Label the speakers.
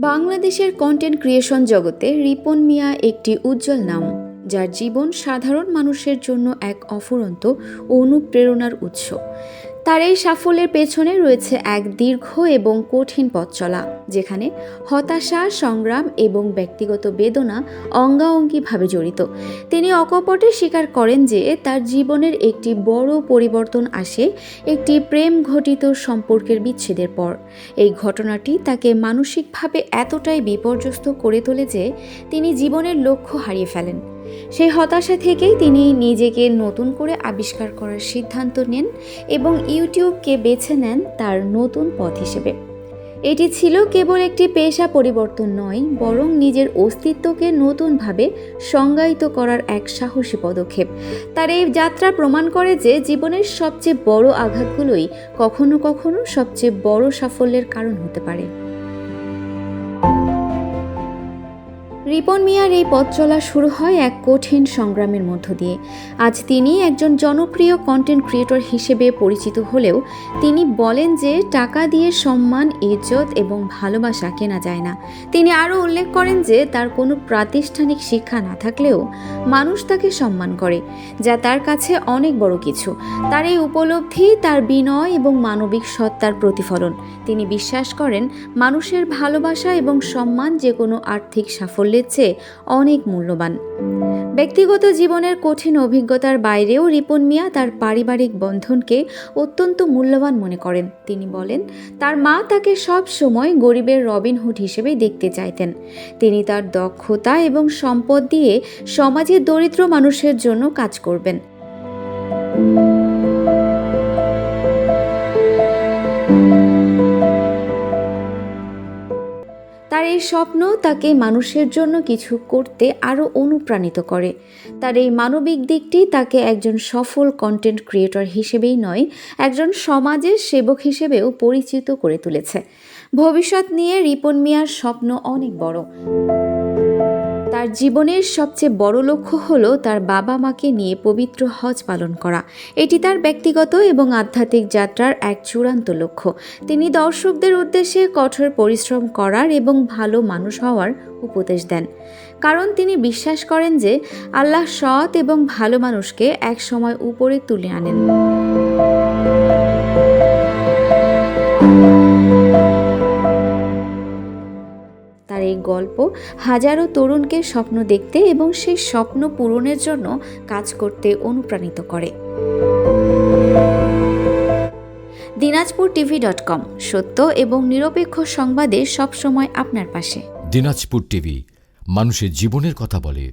Speaker 1: বাংলাদেশের content creation জগতে রিপন মিয়া একটি উজ্জ্বল নাম, যার জীবন সাধারণ মানুষের জন্য এক অফুরন্ত অনুপ্রেরণার উৎস। তার এই সাফল্যের পেছনে রয়েছে এক দীর্ঘ এবং কঠিন পথ চলা, যেখানে হতাশা, সংগ্রাম এবং ব্যক্তিগত বেদনা অঙ্গাঅঙ্গিভাবে জড়িত। তিনি অকপটে স্বীকার করেন যে তার জীবনের একটি বড় পরিবর্তন আসে একটি প্রেম ঘটিত সম্পর্কের বিচ্ছেদের পর। এই ঘটনাটি তাকে মানসিকভাবে এতটাই বিপর্যস্ত করে তোলে যে তিনি জীবনের লক্ষ্য হারিয়ে ফেলেন। সেই হতাশা থেকেই তিনি নিজেকে নতুন করে আবিষ্কার করার সিদ্ধান্ত নেন এবং ইউটিউবকে বেছে নেন তার নতুন পথ হিসেবে। এটি ছিল কেবল একটি পেশা পরিবর্তন নয়, বরং নিজের অস্তিত্বকে নতুনভাবে সংজ্ঞায়িত করার এক সাহসী পদক্ষেপ। তার এই যাত্রা প্রমাণ করে যে জীবনের সবচেয়ে বড় আঘাতগুলোই কখনো কখনো সবচেয়ে বড় সাফল্যের কারণ হতে পারে। রিপন মিয়ার এই পথ চলা শুরু হয় এক কঠিন সংগ্রামের মধ্য দিয়ে। আজ তিনি একজন জনপ্রিয় কন্টেন্ট ক্রিয়েটর হিসেবে পরিচিত হলেও তিনি বলেন যে টাকা দিয়ে সম্মান, ইজ্জত এবং ভালোবাসা কেনা যায় না। তিনি আরও উল্লেখ করেন যে তার কোনো প্রাতিষ্ঠানিক শিক্ষা না থাকলেও মানুষ তাকে সম্মান করে, যা তার কাছে অনেক বড় কিছু। তার এই উপলব্ধি, তার বিনয় এবং মানবিক সত্তার প্রতিফলন। তিনি বিশ্বাস করেন, মানুষের ভালোবাসা এবং সম্মান যে কোনো আর্থিক সাফল্যের চেয়ে অনেক মূল্যবান। ব্যক্তিগত জীবনের কঠিন অভিজ্ঞতার বাইরেও রিপন মিয়া তার পারিবারিক বন্ধনকে অত্যন্ত মূল্যবান মনে করেন। তিনি বলেন, তার মা তাকে সব সময় গরিবের রবিনহুড হিসেবে দেখতে চাইতেন। তিনি তার দক্ষতা এবং সম্পদ দিয়ে সমাজের দরিদ্র মানুষের জন্য কাজ করবেন। এই স্বপ্ন তাকে মানুষের জন্য কিছু করতে আরও অনুপ্রাণিত করে। তার এই মানবিক দিকটি তাকে একজন সফল কন্টেন্ট ক্রিয়েটর হিসেবেই নয়, একজন সমাজের সেবক হিসেবেও পরিচিত করে তুলেছে। ভবিষ্যৎ নিয়ে রিপন মিয়ার স্বপ্ন অনেক বড়। তার জীবনের সবচেয়ে বড় লক্ষ্য হল তার বাবা মাকে নিয়ে পবিত্র হজ পালন করা। এটি তার ব্যক্তিগত এবং আধ্যাত্মিক যাত্রার এক চূড়ান্ত লক্ষ্য। তিনি দর্শকদের উদ্দেশ্যে কঠোর পরিশ্রম করার এবং ভালো মানুষ হওয়ার উপদেশ দেন। কারণ তিনি বিশ্বাস করেন যে আল্লাহ সৎ এবং ভালো মানুষকে এক সময় উপরে তুলে আনেন। গল্প হাজারো তরুণকে স্বপ্ন দেখতে এবং সেই স্বপ্ন পূরণের জন্য কাজ করতে অনুপ্রাণিত করে। দিনাজপুর টিভি ডট কম, সত্য এবং নিরপেক্ষ সংবাদে সবসময় আপনার পাশে।
Speaker 2: দিনাজপুর টিভি, মানুষের জীবনের কথা বলে।